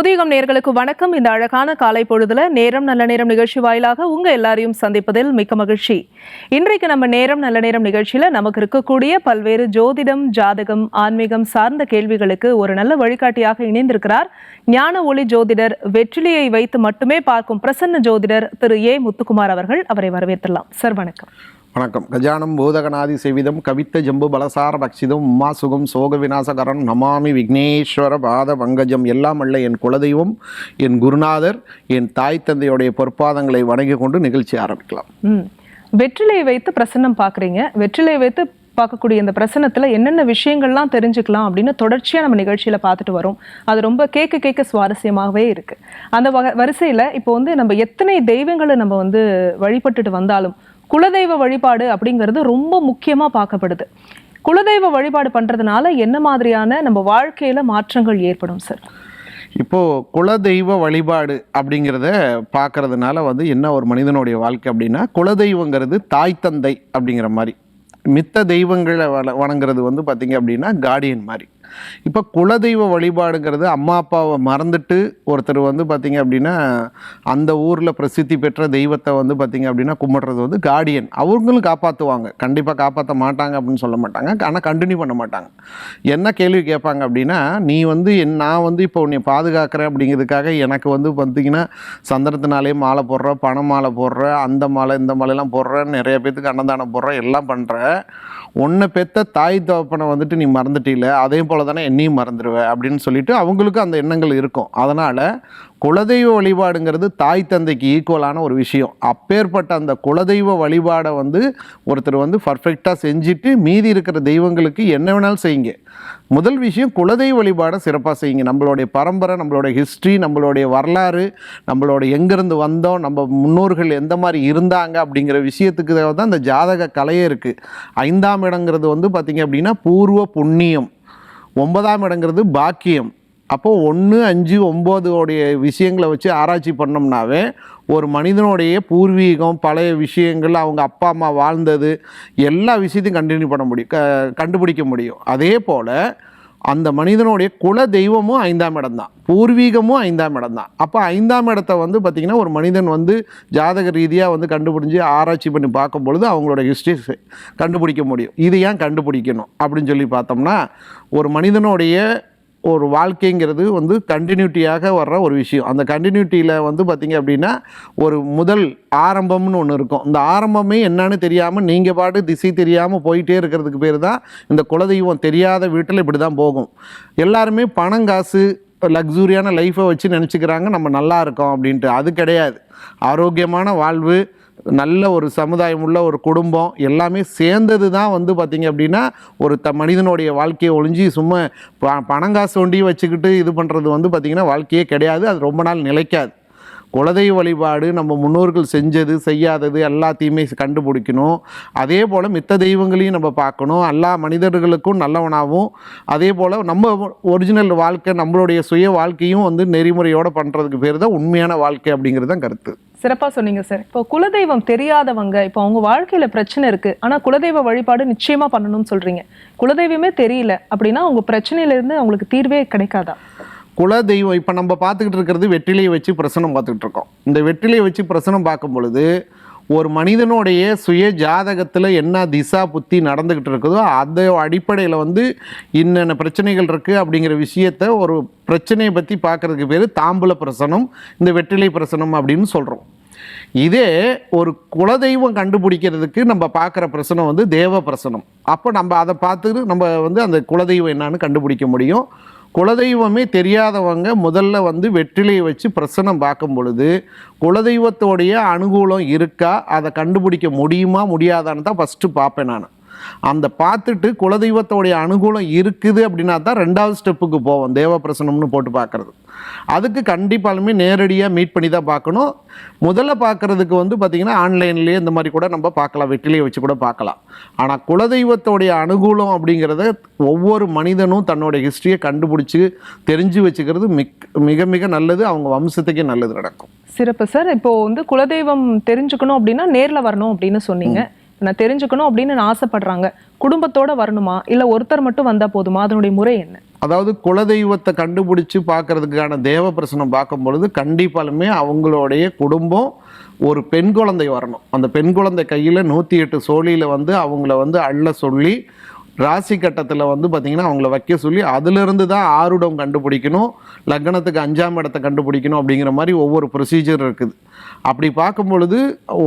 புதியகம் நேர்களுக்கு வணக்கம். இந்த அழகான காலை பொழுதுல நேரம் நல்ல நேரம் நிகழ்ச்சி வாயிலாக உங்க எல்லாரையும் சந்திப்பதில் மிக்க மகிழ்ச்சி. இன்றைக்கு நம்ம நேரம் நல்ல நேரம் நிகழ்ச்சியில நமக்கு இருக்கக்கூடிய பல்வேறு ஜோதிடம் ஜாதகம் ஆன்மீகம் சார்ந்த கேள்விகளுக்கு ஒரு நல்ல வழிகாட்டியாக இணைந்திருக்கிறார் ஞான ஒளி ஜோதிடர் வெற்றிலியை வைத்து மட்டுமே பார்க்கும் பிரசன்ன ஜோதிடர் திரு ஏ முத்துக்குமார் அவர்கள். அவரை வரவேற்றலாம் சார் வணக்கம். வணக்கம். கஜானம் பூதகநாதி செவிதம் கவித்த ஜம்பு பலசார பக்ஷிதம் உமா சுகம் சோக விநாசகரன் நமாமி விக்னேஸ்வர பாத பங்கஜம் எல்லாம் அல்ல என் குலதெய்வம் என் குருநாதர் என் தாய் தந்தையுடைய பொற்பாதங்களை வணங்கி கொண்டு நிகழ்ச்சி ஆரம்பிக்கலாம். வெற்றிலையை வைத்து பிரசன்னம் பார்க்குறீங்க. வெற்றிலையை வைத்து பார்க்கக்கூடிய இந்த பிரசனத்தில் என்னென்ன விஷயங்கள்லாம் தெரிஞ்சுக்கலாம் அப்படின்னு தொடர்ச்சியாக நம்ம நிகழ்ச்சியில் பார்த்துட்டு வரோம். அது ரொம்ப கேட்க கேட்க சுவாரஸ்யமாகவே இருக்குது அந்த வகை வரிசையில் இப்போ வந்து நம்ம எத்தனை தெய்வங்களை நம்ம வந்து வழிபட்டுட்டு வந்தாலும் குலதெய்வ வழிபாடு அப்படிங்கிறது ரொம்ப முக்கியமாக பார்க்கப்படுது. குலதெய்வ வழிபாடு பண்ணுறதுனால என்ன மாதிரியான நம்ம வாழ்க்கையில் மாற்றங்கள் ஏற்படும் சார்? இப்போது குலதெய்வ வழிபாடு அப்படிங்கிறத பார்க்கறதுனால வந்து என்ன ஒரு மனிதனுடைய வாழ்க்கை அப்படின்னா குலதெய்வங்கிறது தாய் தந்தை அப்படிங்கிற மாதிரி. மித்த தெய்வங்களை வண வணங்குறது வந்து பார்த்திங்க அப்படின்னா கார்டியன் மாதிரி. இப்போ குலதெய்வ வழிபாடுங்கிறது அம்மா அப்பாவை மறந்துட்டு ஒருத்தர் வந்து பார்த்திங்க அப்படின்னா அந்த ஊரில் பிரசித்தி பெற்ற தெய்வத்தை வந்து பார்த்திங்க அப்படின்னா கும்பிட்றது வந்து கார்டியன் அவங்களும் காப்பாற்றுவாங்க கண்டிப்பாக காப்பாற்ற மாட்டாங்க அப்படின்னு சொல்ல மாட்டாங்க. ஆனால் கண்டினியூ பண்ண மாட்டாங்க. என்ன கேள்வி கேட்பாங்க அப்படின்னா நீ வந்து என் நான் வந்து இப்போ உன்னை பாதுகாக்கிறேன் அப்படிங்கிறதுக்காக எனக்கு வந்து பார்த்திங்கன்னா சந்திரத்தினாலே மாலை போடுற பண மாலை போடுற அந்த மாலை இந்த மாலையெல்லாம் போடுற நிறைய பேத்துக்கு அன்னதானம் போடுற எல்லாம் பண்ணுற உன்னை பெத்த தாய் தகப்பனை வந்துட்டு நீ மறந்துட்டீல. அதே போல் தானே என்னையும் மறந்துடுவேன் அப்படின்னு சொல்லிட்டு அவங்களுக்கும் அந்த எண்ணங்கள் இருக்கும். அதனால் குலதெய்வ வழிபாடுங்கிறது தாய் தந்தைக்கு ஈக்குவலான ஒரு விஷயம். அப்பேற்பட்ட அந்த குலதெய்வ வழிபாடை வந்து ஒருத்தர் வந்து பர்ஃபெக்டாக செஞ்சுட்டு மீதி இருக்கிற தெய்வங்களுக்கு என்ன வேணாலும் செய்யுங்க. முதல் விஷயம் குலதெய்வ வழிபாடை சிறப்பாக செய்யுங்க. நம்மளுடைய பரம்பரை நம்மளுடைய ஹிஸ்ட்ரி நம்மளுடைய வரலாறு நம்மளோட எங்கேருந்து வந்தோம் நம்ம முன்னோர்கள் எந்த மாதிரி இருந்தாங்க அப்படிங்கிற விஷயத்துக்கு தான் இந்த ஜாதக கலையே இருக்குது ஐந்தாம் இடங்கிறது வந்து பார்த்திங்க அப்படின்னா பூர்வ புண்ணியம். ஒன்பதாம் இடங்கிறது பாக்கியம். அப்போது ஒன்று அஞ்சு ஒம்போதோடைய விஷயங்களை வச்சு ஆராய்ச்சி பண்ணோம்னாவே ஒரு மனிதனுடைய பூர்வீகம் பழைய விஷயங்கள் அவங்க அப்பா அம்மா வாழ்ந்தது எல்லா விஷயத்தையும் கண்டினியூ பண்ண முடியும். க கண்டுபிடிக்க முடியும். அதே போல் அந்த மனிதனுடைய குல தெய்வமும் ஐந்தாம் இடம் தான் பூர்வீகமும் ஐந்தாம் இடம் தான் அப்போ ஐந்தாம் இடத்த வந்து பார்த்திங்கன்னா ஒரு மனிதன் வந்து ஜாதக ரீதியாக வந்து கண்டுபிடிச்சி ஆராய்ச்சி பண்ணி பார்க்கும் பொழுது அவங்களோட ஹிஸ்ட்ரி கண்டுபிடிக்க முடியும். இது ஏன் கண்டுபிடிக்கணும்? அப்படின்னு சொல்லி பார்த்தோம்னா ஒரு மனிதனுடைய ஒரு வாழ்க்கைங்கிறது வந்து கண்டினியூட்டியாக வர்ற ஒரு விஷயம். அந்த கண்டினியூட்டியில் வந்து பார்த்திங்க அப்படின்னா ஒரு முதல் ஆரம்பம்னு ஒன்று இருக்கும். இந்த ஆரம்பமே என்னன்னு தெரியாமல் நீங்கள் பாட்டு திசை தெரியாமல் போயிட்டே இருக்கிறதுக்கு பேர் தான் இந்த குலதெய்வம். தெரியாத வீட்டில் இப்படி தான் போகும். எல்லாருமே பணம் காசு லக்ஸூரியான லைஃப்பை வச்சு நினச்சிக்கிறாங்க நம்ம நல்லா இருக்கோம் அப்படின்ட்டு. அது கிடையாது. ஆரோக்கியமான வாழ்வு நல்ல ஒரு சமுதாயம் உள்ள ஒரு குடும்பம் எல்லாமே சேர்ந்தது தான் வந்து பார்த்திங்க அப்படின்னா ஒரு த மனிதனுடைய வாழ்க்கையை ஒழிஞ்சு சும்மா ப பணங்காசு ஒண்டி வச்சுக்கிட்டு இது பண்ணுறது வந்து பார்த்திங்கன்னா வாழ்க்கையே கிடையாது. அது ரொம்ப நாள் நிலைக்காது. குலதெய்வ வழிபாடு நம்ம முன்னோர்கள் செஞ்சது செய்யாதது எல்லாத்தையுமே கண்டுபிடிக்கணும். அதே போல் மித்த தெய்வங்களையும் நம்ம பார்க்கணும். எல்லா மனிதர்களுக்கும் நல்லவனாகவும் அதே போல் நம்ம ஒரிஜினல் வாழ்க்கை நம்மளுடைய சுய வாழ்க்கையும் வந்து நெறிமுறையோடு பண்ணுறதுக்கு பேர் தான் உண்மையான வாழ்க்கை அப்படிங்கிறது தான் கருத்து. சிறப்பாக சொன்னீங்க சார் இப்போ குலதெய்வம் தெரியாதவங்க இப்போ அவங்க வாழ்க்கையில் பிரச்சனை இருக்குது ஆனால் குலதெய்வ வழிபாடு நிச்சயமாக பண்ணணும்னு சொல்கிறீங்க குலதெய்வமே தெரியல அப்படின்னா அவங்க பிரச்சனையிலேருந்து அவங்களுக்கு தீர்வே கிடைக்காதா? குல தெய்வம் இப்போ நம்ம பார்த்துக்கிட்டு இருக்கிறது வெற்றிலையை வச்சு பிரசனம் பார்த்துக்கிட்டு இருக்கோம். இந்த வெற்றிலையை வச்சு பிரசனம் பார்க்கும் பொழுது ஒரு மனிதனுடைய சுய ஜாதகத்தில் என்ன திசா புத்தி நடந்துக்கிட்டு இருக்குதோ அதை அடிப்படையில் வந்து இன்னென்ன பிரச்சனைகள் இருக்குது அப்படிங்கிற விஷயத்த ஒரு பிரச்சனையை பற்றி பார்க்குறதுக்கு பேர் தாம்பூல பிரசனம் இந்த வெற்றிலை பிரசனம் அப்படின்னு சொல்கிறோம் இதே ஒரு குலதெய்வம் கண்டுபிடிக்கிறதுக்கு நம்ம பார்க்குற பிரசனம் வந்து தேவ பிரசனம். அப்போ நம்ம அதை பார்த்துட்டு நம்ம வந்து அந்த குலதெய்வம் என்னான்னு கண்டுபிடிக்க முடியும். குலதெய்வமே தெரியாதவங்க முதல்ல வந்து வெற்றிலையை வச்சு பிரசனம் பார்க்கும் பொழுது குலதெய்வத்தோடைய அனுகூலம் இருக்கா? அதை கண்டுபிடிக்க முடியுமா? முடியாதான்னு தான் ஃபஸ்ட்டு பார்ப்பேன் நான். அந்த பார்த்துட்டு குலதெய்வத்தோடைய அனுகூலம் இருக்குது அப்படின்னா தான் ரெண்டாவது ஸ்டெப்புக்கு போவோம் தேவ பிரசனம்னு போட்டு பார்க்குறது. அதுக்கு கண்டிப்பாலுமே நேரடியாக மீட் பண்ணி தான் பார்க்கணும். முதல்ல பார்க்குறதுக்கு வந்து பார்த்திங்கன்னா ஆன்லைன்லேயே இந்த மாதிரி கூட நம்ம பார்க்கலாம் வெற்றிலையை வச்சு கூட பார்க்கலாம். ஆனால் குலதெய்வத்தோடைய அனுகூலம் அப்படிங்கிறத ஒவ்வொரு மனிதனும் தன்னோட ஹிஸ்ட்ரியை கண்டுபிடிச்சி தெரிஞ்சு வச்சுக்கிறது மிக் மிக மிக நல்லது. அவங்க வம்சத்துக்கே நல்லது நடக்கும். சிறப்பு சார். இப்போ வந்து குலதெய்வம் தெரிஞ்சுக்கணும் அப்படின்னா நேர்ல வரணும் அப்படின்னு சொன்னீங்க. நான் தெரிஞ்சுக்கணும் அப்படின்னு நான் ஆசைப்படுறாங்க. குடும்பத்தோட வரணுமா? இல்ல ஒருத்தர் மட்டும் வந்தா போதுமா? அதனுடைய முறை என்ன? அதாவது குலதெய்வத்தை கண்டுபிடிச்சு பார்க்கறதுக்கான தேவ பிரசனம் பார்க்கும் பொழுது கண்டிப்பாலுமே அவங்களுடைய குடும்பம் ஒரு பெண் குழந்தை வரணும். அந்த பெண் குழந்தை கையில் நூற்றி எட்டு சோழியில் வந்து அவங்கள வந்து அள்ள சொல்லி ராசி கட்டத்தில் வந்து பார்த்திங்கன்னா அவங்கள வைக்க சொல்லி அதிலிருந்து தான் ஆருடம் கண்டுபிடிக்கணும் லக்னத்துக்கு அஞ்சாம் இடத்தை கண்டுபிடிக்கணும் அப்படிங்கிற மாதிரி ஒவ்வொரு ப்ரொசீஜர் இருக்குது. அப்படி பார்க்கும் பொழுது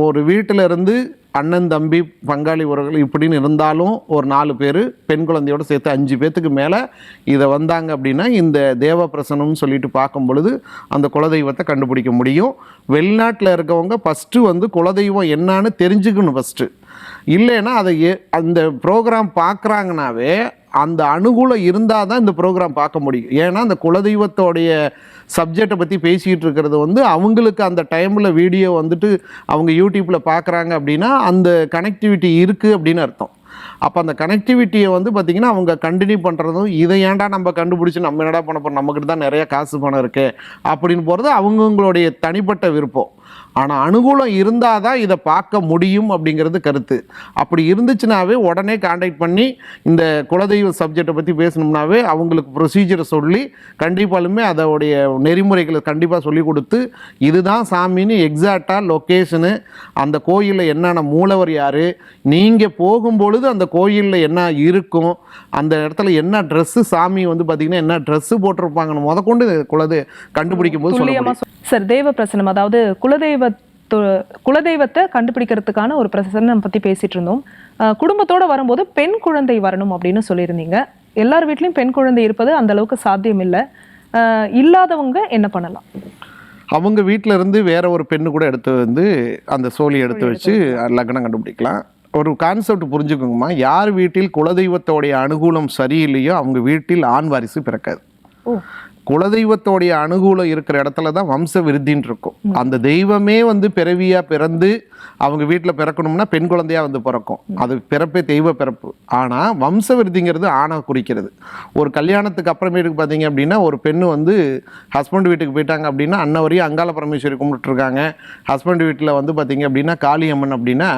ஒரு வீட்டில் இருந்து அண்ணன் தம்பி பங்காளி உறவுகள் இப்படின்னு இருந்தாலும் ஒரு நாலு பேர் பெண் குழந்தையோடு சேர்த்து அஞ்சு பேர்த்துக்கு மேலே இதை வந்தாங்க அப்படின்னா இந்த தேவ பிரசனம்னு சொல்லிட்டு பார்க்கும் பொழுது அந்த குலதெய்வத்தை கண்டுபிடிக்க முடியும். வெளிநாட்டில் இருக்கவங்க ஃபஸ்ட்டு வந்து குலதெய்வம் என்னான்னு தெரிஞ்சுக்கணும் ஃபஸ்ட்டு இல்லைன்னா அதை அந்த ப்ரோக்ராம் பார்க்குறாங்கனாவே அந்த அனுகூலம் இருந்தால் தான் இந்த ப்ரோக்ராம் பார்க்க முடியும். ஏன்னா அந்த குலதெய்வத்தோடைய சப்ஜெக்டை பற்றி பேசிகிட்டு இருக்கிறது வந்து அவங்களுக்கு அந்த டைமில் வீடியோ வந்துட்டு அவங்க யூடியூப்பில் பார்க்குறாங்க அப்படின்னா அந்த கனெக்டிவிட்டி இருக்குது அப்படின்னு அர்த்தம். அப்போ அந்த கனெக்டிவிட்டியை வந்து பார்த்திங்கன்னா அவங்க கண்டினியூ பண்ணுறதும் இதை ஏன்டா நம்ம கண்டுபிடிச்சி நம்ம என்னடா பண்ண போகிறோம் நம்மக்கிட்ட தான் நிறைய காசு பணம் இருக்குது அப்படின்னு போகிறது அவங்கவுங்களுடைய தனிப்பட்ட விருப்பம். ஆனால் அனுகூலம் இருந்தால் தான் இதை பார்க்க முடியும் அப்படிங்கிறது கருத்து அப்படி இருந்துச்சுனாவே உடனே காண்டாக்ட் பண்ணி இந்த குலதெய்வ சப்ஜெக்டை பற்றி பேசணும்னாவே அவங்களுக்கு ப்ரொசீஜரை சொல்லி கண்டிப்பாலுமே அதோடைய நெறிமுறைகளை கண்டிப்பாக சொல்லி கொடுத்து இதுதான் சாமின்னு எக்ஸாக்டாக லொக்கேஷனு அந்த கோயிலில் என்னென்ன மூலவர் யார் நீங்கள் போகும்பொழுது அந்த கோயிலில் என்ன இருக்கும் அந்த இடத்துல என்ன ட்ரெஸ்ஸு சாமி வந்து பார்த்திங்கன்னா என்ன ட்ரெஸ்ஸு போட்டிருப்பாங்கன்னு முதற்கொண்டு குலது கண்டுபிடிக்கும் போது சொல்ல துல்லியமா முடியும். சொல்- சார் தெய்வ பிரசனம் அதாவது குலதெய்வ குலதெய்வத்தை கண்டுபிடிக்கிறதுக்கான ஒரு பிரசனம் பத்தி பேசிட்டு இருந்தோம். அஹ், குடும்பத்தோட வரும்போது பெண் குழந்தை வரணும் அப்படின்னு சொல்லியிருந்தீங்க. எல்லார் வீட்லயும் பெண் குழந்தை இருப்பது அந்த அளவுக்கு சாத்தியம் இல்லை. இல்லாதவங்க என்ன பண்ணலாம்? அவங்க வீட்டில் இருந்து வேற ஒரு பெண்ணு கூட எடுத்து வந்து அந்த சோழி எடுத்து வச்சு லக்னம் கண்டுபிடிக்கலாம். ஒரு கான்செப்ட் புரிஞ்சுக்கோங்கம்மா. யார் வீட்டில் குலதெய்வத்தோடைய அனுகூலம் சரியில்லையோ அவங்க வீட்டில் ஆண் வாரிசு பிறக்காது. குலதெய்வத்தோடைய அனுகூலம் இருக்கிற இடத்துல தான் வம்ச விருத்தின்னு இருக்கும். அந்த தெய்வமே வந்து பிறவியா பிறந்து அவங்க வீட்டில் பிறக்கணும்னா பெண் குழந்தையா வந்து பிறக்கும். அது பிறப்பே தெய்வ பிறப்பு. ஆனால் வம்ச விருத்திங்கிறது ஆணை குறிக்கிறது. ஒரு கல்யாணத்துக்கு அப்புறமேட்டுக்கு பார்த்தீங்க அப்படின்னா ஒரு பெண்ணு வந்து ஹஸ்பண்ட் வீட்டுக்கு போயிட்டாங்க அப்படின்னா அன்ன வரையும் அங்காள பரமேஸ்வரி கும்பிட்டுருக்காங்க ஹஸ்பண்ட் வீட்டில் வந்து பார்த்தீங்க அப்படின்னா காளியம்மன் அப்படின்னா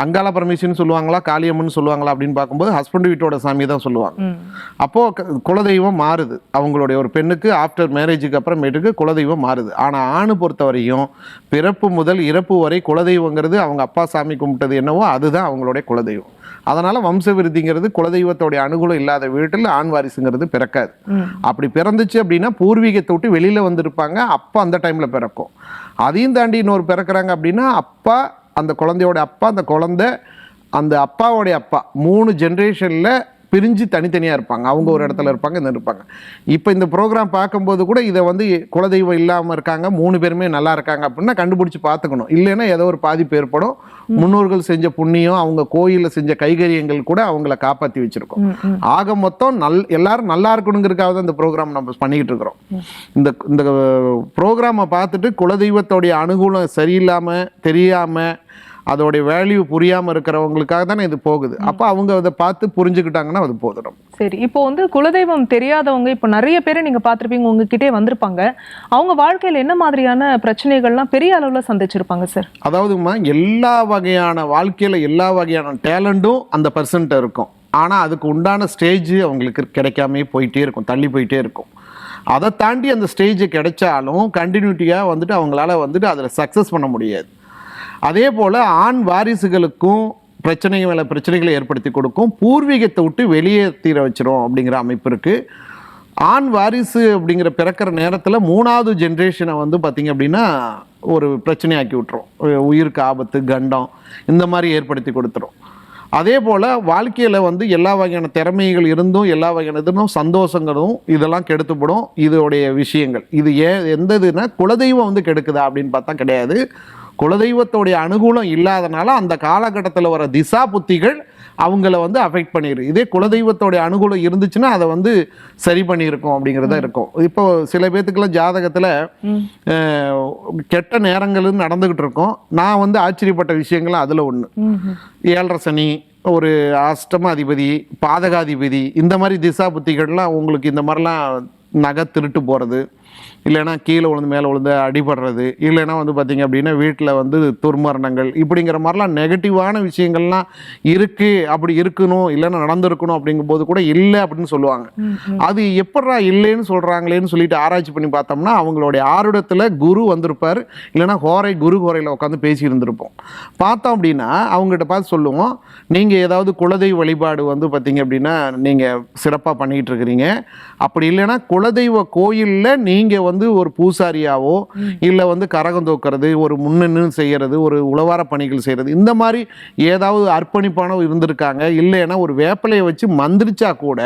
அங்காள பரமேஸ்வரின்னு சொல்லுவாங்களா காளியம்மன் சொல்லுவாங்களா அப்படின்னு பார்க்கும்போது ஹஸ்பண்ட் வீட்டோட சாமி தான் சொல்லுவாங்க. அப்போது குலதெய்வம் மாறுது. அவங்களுடைய ஒரு பெண்ணுக்கு ஆஃப்டர் மேரேஜுக்கு அப்புறமேட்டுக்கு குலதெய்வம் மாறுது. ஆனால் ஆணு பொறுத்த வரையும் பிறப்பு முதல் இறப்பு வரை குலதெய்வங்கிறது அவங்க அப்பா சாமி கும்பிட்டது என்னவோ அதுதான் அவங்களுடைய குலதெய்வம். அதனால் வம்ச விருத்திங்கிறது குலதெய்வத்தோடைய அனுகூலம் இல்லாத வீட்டில் ஆண் வாரிசுங்கிறது பிறக்காது. அப்படி பிறந்துச்சு அப்படின்னா பூர்வீகத்தை விட்டு வெளியில் வந்திருப்பாங்க. அப்பா அந்த டைமில் பிறக்கும். அதையும் தாண்டி இன்னொரு பிறக்கிறாங்க அப்படின்னா அப்பா அந்த குழந்தையோட அப்பா அந்த குழந்தை அந்த அப்பாவோடைய அப்பா. மூணு ஜென்ரேஷனில் பிரிஞ்சு தனித்தனியாக இருப்பாங்க. அவங்க ஒரு இடத்துல இருப்பாங்க இந்த இருப்பாங்க இப்போ இந்த ப்ரோக்ராம் பார்க்கும்போது கூட இதை வந்து குலதெய்வம் இல்லாமல் இருக்காங்க மூணு பேருமே நல்லா இருக்காங்க அப்படின்னா கண்டுபிடிச்சி பார்த்துக்கணும். இல்லைன்னா ஏதோ ஒரு பாதிப்பு ஏற்படும் முன்னோர்கள் செஞ்ச புண்ணியம் அவங்க கோயிலில் செஞ்ச கைகரியங்கள் கூட அவங்கள காப்பாற்றி வச்சுருக்கோம். ஆக மொத்தம் நல் எல்லாரும் நல்லா இருக்கணுங்கிறதுக்காக தான் இந்த ப்ரோக்ராம் நம்ம பண்ணிக்கிட்டு இருக்கிறோம். இந்த இந்த ப்ரோக்ராமை பார்த்துட்டு குலதெய்வத்தோடைய அனுகூலம் சரியில்லாமல் தெரியாமல் அதோடைய வேல்யூ புரியாமல் இருக்கிறவங்களுக்காக தானே இது போகுது. அப்போ அவங்க அதை பார்த்து புரிஞ்சுக்கிட்டாங்கன்னா அது போதும். சரி இப்போ வந்து குலதெய்வம் தெரியாதவங்க இப்போ நிறைய பேரை நீங்க பார்த்திருப்பீங்க உங்ககிட்டே வந்திருப்பாங்க. அவங்க வாழ்க்கையில என்ன மாதிரியான பிரச்சனைகள்லாம் பெரிய அளவுல சந்திச்சிருப்பாங்க சார் அதாவதுமா எல்லா வகையான வாழ்க்கையில் எல்லா வகையான டேலண்ட்டும் அந்த பர்சன்ட்ட இருக்கும். ஆனால் அதுக்கு உண்டான ஸ்டேஜ் அவங்களுக்கு கிடைக்காமே போயிட்டே இருக்கும் தள்ளி போயிட்டே இருக்கும். அதை தாண்டி அந்த ஸ்டேஜ் கிடைச்சாலும் கண்டினியூட்டியாக வந்துட்டு அவங்களால வந்துட்டு அதில் சக்ஸஸ் பண்ண முடியாது. அதே போல் ஆண் வாரிசுகளுக்கும் பிரச்சனை மேலே பிரச்சனைகளை ஏற்படுத்தி கொடுக்கும். பூர்வீகத்தை விட்டு வெளியே தீர வச்சிரும் அப்படிங்கிற அமைப்பு இருக்குது ஆண் வாரிசு அப்படிங்கிற பிறக்கிற நேரத்தில் மூணாவது ஜென்ரேஷனை வந்து பார்த்திங்க அப்படின்னா ஒரு பிரச்சனையாக்கி விட்டுரும். உயிருக்கு ஆபத்து கண்டம் இந்த மாதிரி ஏற்படுத்தி கொடுத்துரும். அதே போல் வாழ்க்கையில் வந்து எல்லா வகையான திறமைகள் இருந்தும் எல்லா வகையான இதுனும் சந்தோஷங்களும் இதெல்லாம் கெடுத்துப்படும். இதோடைய விஷயங்கள். இது ஏ எந்த இதுனா குலதெய்வம் வந்து கெடுக்குதா அப்படின்னு பார்த்தா கிடையாது. குலதெய்வத்தோடைய அனுகூலம் இல்லாதனால அந்த காலகட்டத்தில் வர திசா புத்திகள் அவங்கள வந்து அஃபெக்ட் பண்ணிடும் இதே குலதெய்வத்தோடைய அனுகூலம் இருந்துச்சுன்னா அதை வந்து சரி பண்ணியிருக்கோம் அப்படிங்கிறதா இருக்கும். இப்போ சில பேர்த்துக்கெல்லாம் ஜாதகத்தில் கெட்ட நேரங்களும் நடந்துக்கிட்டு இருக்கும். நான் வந்து ஆச்சரியப்பட்ட விஷயங்கள் அதில் ஒன்று. ஏழரை சனி ஒரு அஷ்டமாதிபதி பாதகாதிபதி இந்த மாதிரி திசா புத்திகள்லாம் உங்களுக்கு இந்த மாதிரிலாம் நகை திருட்டு போகிறது இல்லைன்னா கீழே விழுந்து மேலே விழுந்து அடிபடுறது. இல்லைன்னா வந்து பார்த்தீங்க அப்படின்னா வீட்டில் வந்து துர்மரணங்கள். இப்படிங்கிற மாதிரிலாம் நெகட்டிவான விஷயங்கள்லாம் இருக்குது அப்படி இருக்கணும் இல்லைன்னா நடந்திருக்கணும் அப்படிங்கும்போது கூட இல்லை அப்படின்னு சொல்லுவாங்க. அது எப்படா இல்லைன்னு சொல்கிறாங்களேன்னு சொல்லிட்டு ஆராய்ச்சி பண்ணி பார்த்தோம்னா அவங்களுடைய ஆருடத்தில் குரு வந்திருப்பார். இல்லைன்னா ஹோரை குரு ஹோரையில் உட்காந்து பேசி இருந்திருப்போம் பார்த்தோம் அப்படின்னா அவங்ககிட்ட பார்த்து சொல்லுவோம். நீங்கள் ஏதாவது குலதெய்வ வழிபாடு வந்து பார்த்தீங்க அப்படின்னா நீங்கள் சிறப்பாக பண்ணிக்கிட்டு இருக்கிறீங்க. அப்படி இல்லைன்னா குலதெய்வ கோயிலில் நீங்கள் வந்து ஒரு பூசாரியாவோ இல்லை வந்து கரகம் தூக்கிறது ஒரு முன்னணு செய்கிறது ஒரு உழவார பணிகள் செய்கிறது இந்த மாதிரி ஏதாவது அர்ப்பணிப்பான இருந்திருக்காங்க இல்லைன்னா ஒரு வேப்பிலையை வச்சு மந்திரிச்சா கூட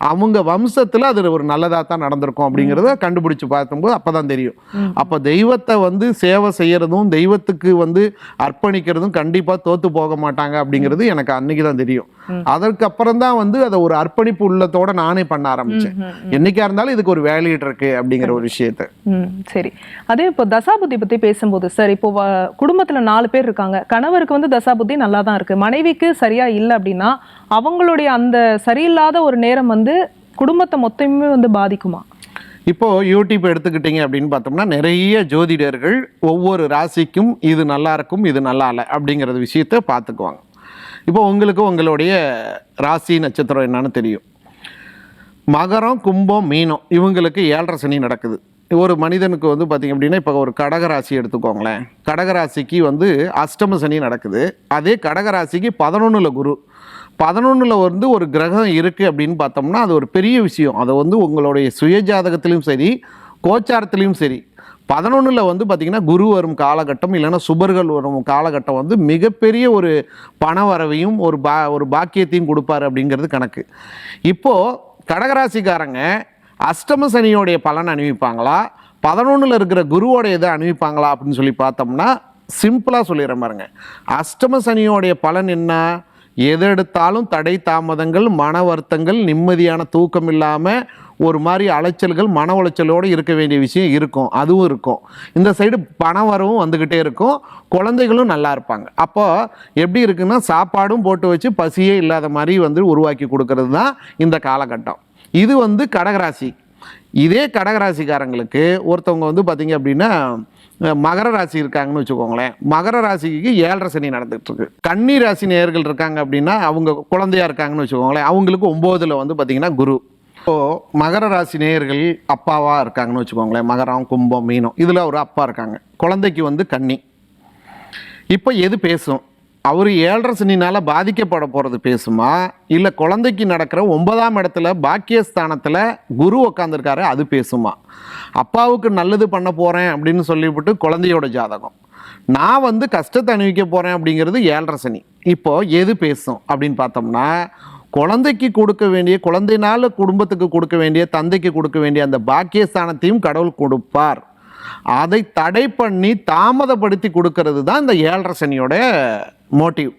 அவங்க வம்சத்தில் அது ஒரு நல்லதாக தான் நடந்திருக்கும் அப்படிங்கிறத கண்டுபிடிச்சு பார்க்கும்போது அப்போ தான் தெரியும் அப்போ தெய்வத்தை வந்து சேவை செய்யறதும் தெய்வத்துக்கு வந்து அர்ப்பணிக்கிறதும் கண்டிப்பாக தோத்து போக மாட்டாங்க அப்படிங்கிறது எனக்கு அன்னைக்கு தான் தெரியும். அதற்கப்புறம் தான் வந்து அதை ஒரு அர்ப்பணிப்பு உள்ளத்தோட நானே பண்ண ஆரம்பிச்சேன். என்னைக்கா இருந்தாலும் இதுக்கு ஒரு வேலையிட்டு இருக்கு அப்படிங்கிற ஒரு விஷயத்த. சரி. அதே இப்போ தசாபுத்தி பத்தி பேசும்போது சார் இப்போ குடும்பத்துல நாலு பேர் இருக்காங்க. கணவருக்கு வந்து தசாபுத்தி நல்லா தான் இருக்கு. மனைவிக்கு சரியா இல்லை அப்படின்னா அவங்களுடைய அந்த சரியில்லாத ஒரு நேரம் வந்து குடும்பத்தை மொத்தமே வந்து பாதிக்குமா? இப்போ யூடியூப் எடுத்துக்கிட்டீங்க அப்படின்னு பார்த்தோம்னா நிறைய ஜோதிடர்கள் ஒவ்வொரு ராசிக்கும் இது நல்லா இருக்கும் இது நல்லா இல்லை அப்படிங்கிறது விஷயத்த பார்த்துக்குவாங்க. இப்போ உங்களுக்கு உங்களுடைய ராசி நட்சத்திரம் என்னன்னு தெரியும். மகரம் கும்பம் மீனம் இவங்களுக்கு ஏழரை சனி நடக்குது. ஒரு மனிதனுக்கு வந்து பார்த்திங்க அப்படின்னா இப்போ ஒரு கடகராசி எடுத்துக்கோங்களேன். கடகராசிக்கு வந்து அஷ்டம சனி நடக்குது. அதே கடகராசிக்கு பதினொன்றில் குரு. பதினொன்றில் வந்து ஒரு கிரகம் இருக்குது அப்படின்னு பார்த்தோம்னா அது ஒரு பெரிய விஷயம். அதை வந்து உங்களுடைய சுயஜாதகத்திலையும் சரி கோச்சாரத்திலையும் சரி பதினொன்றில் வந்து பார்த்திங்கன்னா குரு வரும் காலகட்டம் இல்லைன்னா சுபர்கள் வரும் காலகட்டம் வந்து மிகப்பெரிய ஒரு பண வரவையும் ஒரு பா ஒரு பாக்கியத்தையும் கொடுப்பாரு அப்படிங்கிறது கணக்கு. இப்போது கடகராசிக்காரங்க அஷ்டம சனியோடைய பலன் அணிவிப்பாங்களா? பதினொன்றில் இருக்கிற குருவோடைய இதை அணிவிப்பாங்களா அப்படின்னு சொல்லி பார்த்தோம்னா சிம்பிளாக சொல்லிடுறேன் பாருங்க. அஷ்டம சனியோடைய பலன் என்ன? எது எடுத்தாலும் தடை தாமதங்கள் மன வருத்தங்கள் நிம்மதியான தூக்கம் இல்லாமல் ஒரு மாதிரி அலைச்சல்கள் மன உளைச்சலோடு இருக்க வேண்டிய விஷயம் இருக்கும். அதுவும் இருக்கும். இந்த சைடு பண வரவும் வந்துக்கிட்டே இருக்கும். குழந்தைகளும் நல்லா இருப்பாங்க. அப்போது எப்படி இருக்குன்னா சாப்பாடும் போட்டு வச்சு பசியே இல்லாத மாதிரி வந்து உருவாக்கி கொடுக்கறது தான் இந்த காலகட்டம். இது வந்து கடகராசி. இதே கடகராசிக்காரங்களுக்கு ஒருத்தவங்க வந்து பார்த்திங்க அப்படின்னா மகர ராசி இருக்காங்கன்னு வச்சுக்கோங்களேன். மகர ராசிக்கு ஏழரை சனி நடந்துகிட்ருக்கு கன்னி ராசி நேர்கள் இருக்காங்க அப்படின்னா அவங்க குழந்தையா இருக்காங்கன்னு வச்சுக்கோங்களேன். அவங்களுக்கு ஒம்போதில் வந்து பார்த்திங்கன்னா குரு. இப்போ மகர ராசி நேயர்கள் அப்பாவா இருக்காங்கன்னு வச்சுக்கோங்களேன். மகரம் கும்பம் மீனம். இதில் ஒரு அப்பா இருக்காங்க. குழந்தைக்கு வந்து கன்னி. இப்போ எது பேசும்? அவர் ஏழரை சனினால் பாதிக்கப்பட போகிறது பேசுமா? இல்லை குழந்தைக்கு நடக்கிற ஒன்பதாம் இடத்துல பாக்கியஸ்தானத்தில் குரு உக்காந்துருக்காரு அது பேசுமா? அப்பாவுக்கு நல்லது பண்ண போகிறேன் அப்படின்னு சொல்லிவிட்டு குழந்தையோட ஜாதகம். நான் வந்து கஷ்டத்தை அணிவிக்க போகிறேன் அப்படிங்கிறது ஏழரை சனி. இப்போது எது பேசும் அப்படின்னு பார்த்தோம்னா குழந்தைக்கு கொடுக்க வேண்டிய குழந்தைனால குடும்பத்துக்கு கொடுக்க வேண்டிய தந்தைக்கு கொடுக்க வேண்டிய அந்த பாக்கியஸ்தானத்தையும் கடவுள் கொடுப்பார். அதை தடை பண்ணி தாமதப்படுத்தி கொடுக்கறது தான் இந்த ஏழரை சனியோட மோட்டிவ்.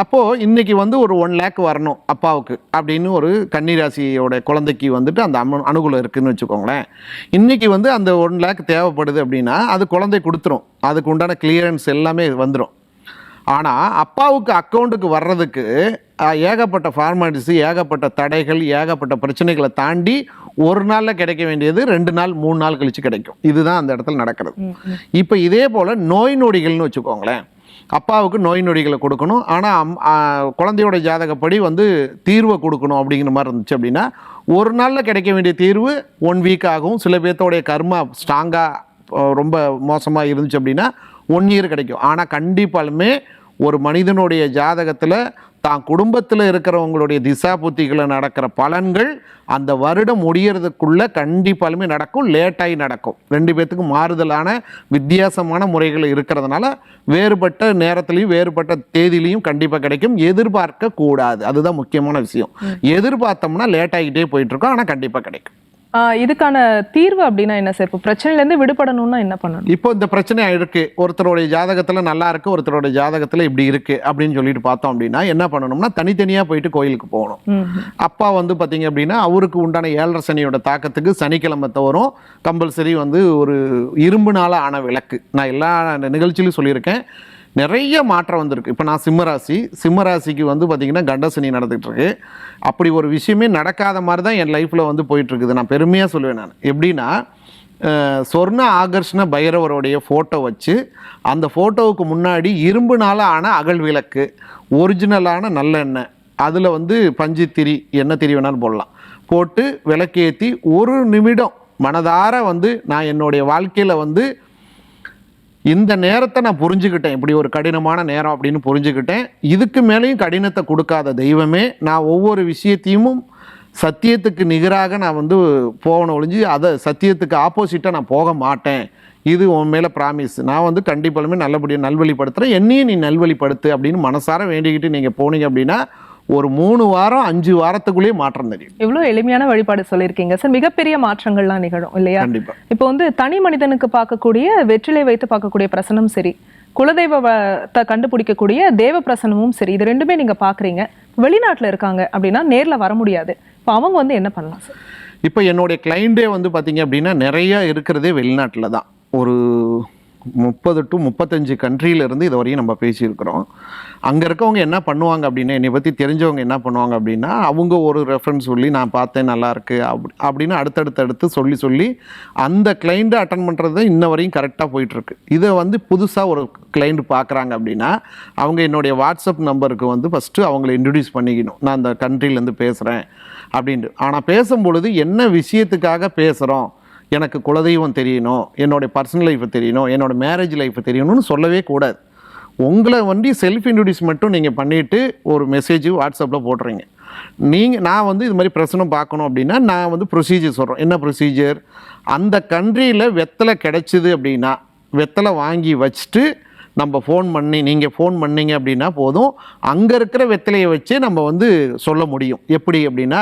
அப்போது இன்னைக்கு வந்து ஒரு ஒன் லேக் வரணும் அப்பாவுக்கு அப்படின்னு ஒரு கன்னிராசியோட குழந்தைக்கு வந்துட்டு அந்த அம்மன் அனுகூலம் இருக்குதுன்னு வச்சுக்கோங்களேன். இன்றைக்கி வந்து அந்த ஒன் லேக் தேவைப்படுது அப்படின்னா அது குழந்தை கொடுத்துரும். அதுக்கு உண்டான கிளியரன்ஸ் எல்லாமே வந்துடும் ஆனால் அப்பாவுக்கு அக்கௌண்ட்டுக்கு வர்றதுக்கு ஏகப்பட்ட ஃபார்மாலிட்டிஸ் ஏகப்பட்ட தடைகள் ஏகப்பட்ட பிரச்சனைகளை தாண்டி ஒரு நாளில் கிடைக்க வேண்டியது ரெண்டு நாள் மூணு நாள் கழிச்சு கிடைக்கும். இதுதான் அந்த இடத்துல நடக்கிறது. இப்போ இதே போல் நோய் நொடிகள்னு வச்சுக்கோங்களேன். அப்பாவுக்கு நோய் நொடிகளை கொடுக்கணும். ஆனால் குழந்தையோட ஜாதகப்படி வந்து தீர்வை கொடுக்கணும் அப்படிங்கிற மாதிரி இருந்துச்சு அப்படின்னா ஒரு நாளில் கிடைக்க வேண்டிய தீர்வு ஒன் வீக் ஆகும். சில பேர்த்தோடைய கர்மா ஸ்ட்ராங்காக ரொம்ப மோசமாக இருந்துச்சு அப்படின்னா ஒன் இயர் கிடைக்கும். ஆனால் கண்டிப்பாலுமே ஒரு மனிதனுடைய ஜாதகத்தில் தான் குடும்பத்தில் இருக்கிறவங்களுடைய திசா புத்திகளை நடக்கிற பலன்கள் அந்த வருடம் முடியறதுக்குள்ள கண்டிப்பாலுமே நடக்கும் லேட்டாகி நடக்கும். ரெண்டு பேர்த்துக்கும் மாறுதலான வித்தியாசமான முறைகள் இருக்கிறதுனால வேறுபட்ட நேரத்துலையும் வேறுபட்ட தேதியிலையும் கண்டிப்பாக கிடைக்கும். எதிர்பார்க்க கூடாது அதுதான் முக்கியமான விஷயம். எதிர்பார்த்தோம்னா லேட் ஆகிட்டே போயிட்டு இருக்கோம். ஆனால் கண்டிப்பாக கிடைக்கும். இதுக்கான தீர்வு அப்படின்னா என்ன சார்? இப்போ பிரச்சனையில இருந்து விடுபடணும்னா என்ன பண்ணணும்? இப்போ இந்த பிரச்சனை இருக்கு ஒருத்தருடைய ஜாதகத்துல நல்லா இருக்கு ஒருத்தருடைய ஜாதகத்துல இப்படி இருக்கு அப்படின்னு சொல்லிட்டு பார்த்தோம் அப்படின்னா என்ன பண்ணணும்னா தனித்தனியா போயிட்டு கோயிலுக்கு போகணும். அப்பா வந்து பார்த்தீங்க அப்படின்னா அவருக்கு உண்டான ஏழரை சனியோட தாக்கத்துக்கு சனிக்கிழமை தவறும் கம்பல்சரி வந்து ஒரு இரும்புனால ஆன விளக்கு. நான் எல்லா நிகழ்ச்சியிலும் சொல்லியிருக்கேன். நிறைய மாற்றம் வந்திருக்கு. இப்போ நான் சிம்மராசி சிம்மராசிக்கு வந்து பார்த்திங்கன்னா கண்டசனி நடந்துகிட்ருக்கு. அப்படி ஒரு விஷயமே நடக்காத மாதிரி தான் என் லைஃப்பில் வந்து போயிட்டுருக்குது. நான் பெருமையாக சொல்லுவேன் நான். எப்படின்னா சொர்ண ஆகர்ஷ்ண பைரவருடைய ஃபோட்டோ வச்சு அந்த ஃபோட்டோவுக்கு முன்னாடி இரும்புனால ஆன அகல் விளக்கு ஒரிஜினலான நல்லெண்ணெய் அதில் வந்து பஞ்சு திரி என்ன திரி வேணாலும் போடலாம். போட்டு விளக்கேற்றி ஒரு நிமிடம் மனதார வந்து நான் என்னுடைய வாழ்க்கையில் வந்து இந்த நேரத்தை நான் புரிஞ்சுக்கிட்டேன். இப்படி ஒரு கடினமான நேரம் அப்படின்னு புரிஞ்சுக்கிட்டேன். இதுக்கு மேலேயும் கடினத்தை கொடுக்காத தெய்வமே நான் ஒவ்வொரு விஷயத்தையும் சத்தியத்துக்கு நிகராக நான் வந்து போகணும் ஒழிஞ்சு அதை சத்தியத்துக்கு ஆப்போசிட்டாக நான் போக மாட்டேன். இது உன் மேலே ப்ராமிஸ் நான் வந்து கண்டிப்பாலுமே நல்லபடியாக நல்வழிப்படுத்துகிறேன் என்னையும் நீ நல்வழிப்படுத்து அப்படின்னு மனசார வேண்டிக்கிட்டு நீங்கள் போனீங்க அப்படின்னா ஒரு மூணு வாரம் அஞ்சு வாரத்துக்குள்ளேயே மாற்றம் தெரியும். இவ்வளோ எளிமையான வழிபாடு சொல்லியிருக்கீங்க. சார் மிகப்பெரிய மாற்றங்கள்லாம் நிகழும் இல்லையா? கண்டிப்பாக இப்போ வந்து தனி மனிதனுக்கு பார்க்கக்கூடிய வெற்றிலை வைத்து பார்க்கக்கூடிய பிரசனம் சரி குலதெய்வத்தை கண்டுபிடிக்கக்கூடிய தேவ பிரசனமும் சரி இது ரெண்டுமே நீங்க பாக்குறீங்க வெளிநாட்டுல இருக்காங்க அப்படின்னா நேர்ல வர முடியாது. இப்போ அவங்க வந்து என்ன பண்ணலாம் சார்? இப்போ என்னுடைய கிளைண்டே வந்து பார்த்தீங்க அப்படின்னா நிறைய இருக்கிறதே வெளிநாட்டில் தான். ஒரு முப்பது டு முப்பத்தஞ்சு கண்ட்ரியிலேருந்து இது வரையும் நம்ம பேசியிருக்கிறோம். அங்கே இருக்கவங்க என்ன பண்ணுவாங்க அப்படின்னா என்னை பற்றி தெரிஞ்சவங்க என்ன பண்ணுவாங்க அப்படின்னா அவங்க ஒரு ரெஃபரன்ஸ் சொல்லி நான் பார்த்தேன் நல்லாயிருக்கு அப் அப்படி அப்படின்னு அடுத்தடுத்தடுத்து சொல்லி சொல்லி அந்த கிளைண்ட்டை அட்டன் பண்ணுறது இன்ன வரையும் கரெக்டாக போயிட்டுருக்கு. இதை வந்து புதுசாக ஒரு கிளைண்ட் பார்க்குறாங்க அப்படின்னா அவங்க என்னுடைய வாட்ஸ்அப் நம்பருக்கு வந்து ஃபஸ்ட்டு அவங்கள இன்ட்ரடியூஸ் பண்ணிக்கணும். நான் அந்த கண்ட்ரிலேருந்து பேசுகிறேன் அப்படின்ட்டு. ஆனால் பேசும்பொழுது என்ன விஷயத்துக்காக பேசுகிறோம் எனக்கு குலதெய்வம் தெரியணும் என்னோடய பர்சனல் லைஃப்பை தெரியணும் என்னோடய மேரேஜ் லைஃப்பை தெரியணும்னு சொல்லவே கூடாது. உங்களை வண்டி செல்ஃப் இன்ட்ரடியூஸ் மட்டும் நீங்கள் பண்ணிவிட்டு ஒரு மெசேஜ் வாட்ஸ்அப்பில் போடுறீங்க நீங்கள் நான் வந்து இது மாதிரி பிரச்சனை பார்க்கணும் அப்படின்னா நான் வந்து ப்ரொசீஜர் சொல்கிறேன் என்ன ப்ரொசீஜர் அந்த கண்ட்ரியில் வெத்தலை கிடைச்சிது அப்படின்னா வெத்தலை வாங்கி வச்சுட்டு நம்ம ஃபோன் பண்ணி நீங்கள் ஃபோன் பண்ணீங்க அப்படின்னா போதும். அங்கே இருக்கிற வெத்தலையை வச்சு நம்ம வந்து சொல்ல முடியும். எப்படி அப்படின்னா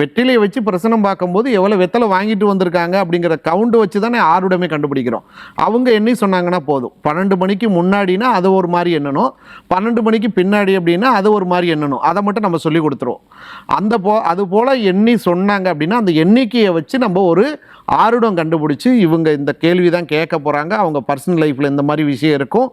வெற்றிலையை வச்சு பிரசனம் பார்க்கும்போது எவ்வளோ வெத்தலை வாங்கிட்டு வந்திருக்காங்க அப்படிங்கிற கவுண்ட் வச்சு தானே ஆறுடமே கண்டுபிடிக்கிறோம். அவங்க எண்ணி சொன்னாங்கன்னா போதும். பன்னெண்டு மணிக்கு முன்னாடினா அது ஒரு மாதிரி எண்ணணும். பன்னெண்டு மணிக்கு பின்னாடி அப்படின்னா அது ஒரு மாதிரி எண்ணணும். அதை மட்டும் நம்ம சொல்லி கொடுத்துருவோம். அந்த போ அது போல் எண்ணி சொன்னாங்க அப்படின்னா அந்த எண்ணிக்கையை வச்சு நம்ம ஒரு ஆருடம் கண்டுபிடிச்சி இவங்க இந்த கேள்வி தான் கேட்க போகிறாங்க அவங்க பர்சனல் லைஃப்பில் இந்த மாதிரி விஷயம் இருக்கும்.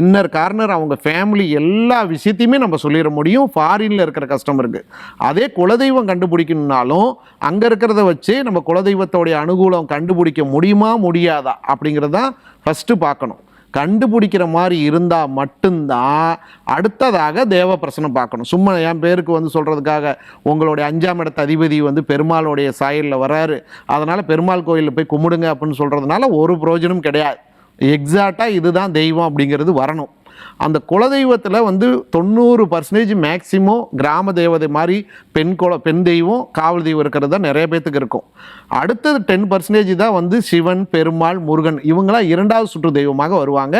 இன்னர் கார்னர் அவங்க ஃபேமிலி எல்லா விஷயத்தையுமே நம்ம சொல்லிட முடியும். ஃபாரினில் இருக்கிற கஸ்டமருக்கு அதே குலதெய்வம் கண்டுபிடிக்கணும்னாலும் அங்கே இருக்கிறத வச்சு நம்ம குலதெய்வத்தோடைய அனுகூலம் கண்டுபிடிக்க முடியுமா முடியாதா அப்படிங்கிறதான் ஃபஸ்ட்டு பார்க்கணும். கண்டுபிடிக்கிற மாதிரி இருந்தால் மட்டும்தான் அடுத்ததாக தேவ பிரசனம் பார்க்கணும். சும்மா என் பேருக்கு வந்து சொல்கிறதுக்காக உங்களுடைய அஞ்சாம் இடத்த அதிபதி வந்து பெருமாளுடைய சாயலில் வராரு. அதனால் பெருமாள் கோயிலில் போய் கும்பிடுங்க அப்படின்னு சொல்கிறதுனால ஒரு பிரயோஜனம் கிடையாது. எக்ஸாக்டாக இதுதான் தெய்வம் அப்படிங்கிறது வரணும். அந்த குலதெய்வத்தில் வந்து தொண்ணூறு பர்சன்டேஜ் மேக்சிமம் கிராம தேவதை மாதிரி பெண் குல பெண் தெய்வம் காவல் தெய்வம் இருக்கிறது தான் நிறைய பேத்துக்கு இருக்கும். அடுத்தது டென் பர்சன்டேஜ் தான் வந்து சிவன் பெருமாள் முருகன் இவங்களாம் இரண்டாவது சுற்று தெய்வமாக வருவாங்க.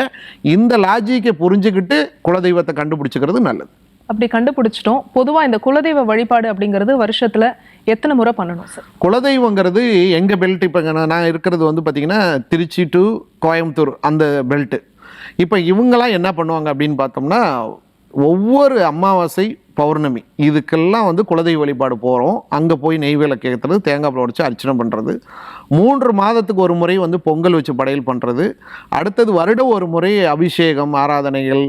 இந்த லாஜிக்கை புரிஞ்சுக்கிட்டு குலதெய்வத்தை கண்டுபிடிச்சிக்கிறது நல்லது. அப்படி கண்டுபிடிச்சிட்டோம். பொதுவா இந்த குலதெய்வ வழிபாடு அப்படிங்கிறது வருஷத்துல எத்தனை முறை பண்ணணும் சார் குலதெய்வங்கிறது எங்கள் பெல்ட் இப்போ நான் இருக்கிறது வந்து பார்த்திங்கன்னா திருச்சி டு கோயம்புத்தூர் அந்த பெல்ட்டு இப்போ இவங்கெல்லாம் என்ன பண்ணுவாங்க அப்படின்னு பார்த்தோம்னா ஒவ்வொரு அமாவாசை பௌர்ணமி இதுக்கெல்லாம் வந்து குலதெய்வ வழிபாடு போகிறோம் அங்கே போய் நெய் விளக்கு ஏற்றுறது தேங்காய் பழம் உடைச்சு அர்ச்சனை பண்ணுறது மூன்று மாதத்துக்கு ஒரு முறை வந்து பொங்கல் வச்சு படையல் பண்ணுறது அடுத்தது வருடம் ஒரு முறை அபிஷேகம் ஆராதனைகள்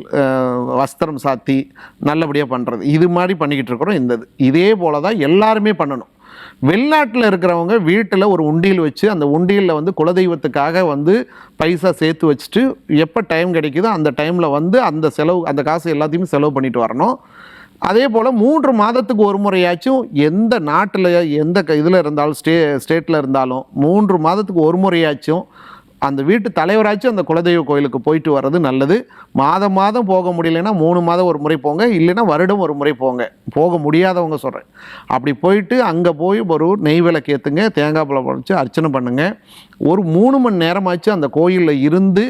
வஸ்திரம் சாத்தி நல்லபடியாக பண்ணுறது இது மாதிரி பண்ணிக்கிட்டு இருக்கிறோம். இந்தது இதே போல தான் எல்லாருமே பண்ணணும். வெளிநாட்டில் இருக்கிறவங்க வீட்டில் ஒரு உண்டியல் வச்சு அந்த உண்டியலில் வந்து குலதெய்வத்துக்காக வந்து பைசா சேர்த்து வச்சுட்டு எப்போ டைம் கிடைக்குதோ அந்த டைமில் வந்து அந்த செலவு அந்த காசு எல்லாத்தையுமே செலவு பண்ணிட்டு வரணும். அதே போல் மூன்று மாதத்துக்கு ஒரு முறையாச்சும் எந்த நாட்டில் எந்த இதில் இருந்தாலும் ஸ்டே ஸ்டேட்டில் இருந்தாலும் மூன்று மாதத்துக்கு ஒரு முறையாச்சும் அந்த வீட்டு தலைவராச்சும் அந்த குலதெய்வ கோயிலுக்கு போயிட்டு வர்றது நல்லது. மாதம் மாதம் போக முடியலன்னா மூணு மாதம் ஒரு முறை போங்க. இல்லைன்னா வருடம் ஒரு முறை போங்க. போக முடியாதவங்க சொல்கிறேன் அப்படி போயிட்டு அங்கே போய் ஒரு நெய் விளக்கு ஏற்றுங்க தேங்காய் பழம் வச்சு அர்ச்சனை பண்ணுங்கள் ஒரு மூணு மணி நேரமாச்சும் அந்த கோயிலில் இருந்து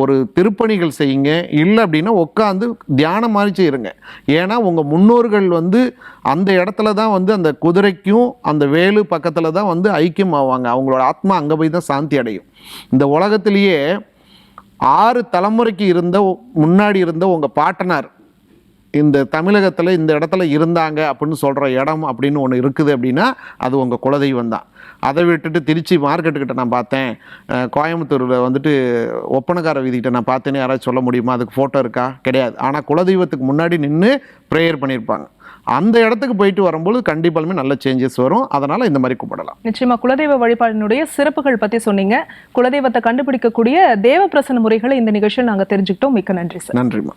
ஒரு திருப்பணிகள் செய்யுங்க. இல்லை அப்படின்னா உட்காந்து தியானம் மாதிரி செய்யுங்க. ஏன்னா உங்கள் முன்னோர்கள் வந்து அந்த இடத்துல தான் வந்து அந்த குதிரைக்கும் அந்த வேலு பக்கத்தில் தான் வந்து ஐக்கியம் ஆவாங்க. அவங்களோட ஆத்மா அங்கே போய் தான் சாந்தி அடையும். இந்த உலகத்திலேயே ஆறு தலைமுறைக்கு இருந்த முன்னாடி இருந்த உங்கள் பாட்டனார் இந்த தமிழகத்தில் இந்த இடத்துல இருந்தாங்க அப்படின்னு சொல்கிற இடம் அப்படின்னு ஒன்று இருக்குது அப்படின்னா அது உங்கள் குலதெய்வம் தான். அதை விட்டுட்டு திருச்சி மார்க்கெட்டுக்கிட்ட நான் பார்த்தேன். கோயம்புத்தூரில் வந்துட்டு ஒப்பனக்கார வீதிக்கிட்ட நான் பார்த்தேன்னு யாராவது சொல்ல முடியுமா? அதுக்கு ஃபோட்டோ இருக்கா? கிடையாது. ஆனால் குலதெய்வத்துக்கு முன்னாடி நின்று ப்ரேயர் பண்ணியிருப்பாங்க. அந்த இடத்துக்கு போயிட்டு வரும்போது கண்டிப்பாலுமே நல்ல சேஞ்சஸ் வரும். அதனால் இந்த மாதிரி கும்பிடலாம் நிச்சயமா குலதெய்வ வழிபாடினுடைய சிறப்புகள் பத்தி சொன்னீங்க. குலதெய்வத்தை கண்டுபிடிக்கக்கூடிய தேவ பிரசன்ன முறைகளை இந்த நிகழ்ச்சியில் நாங்க தெரிஞ்சுக்கிட்டோம். மிக்க நன்றி சார். நன்றிம்மா.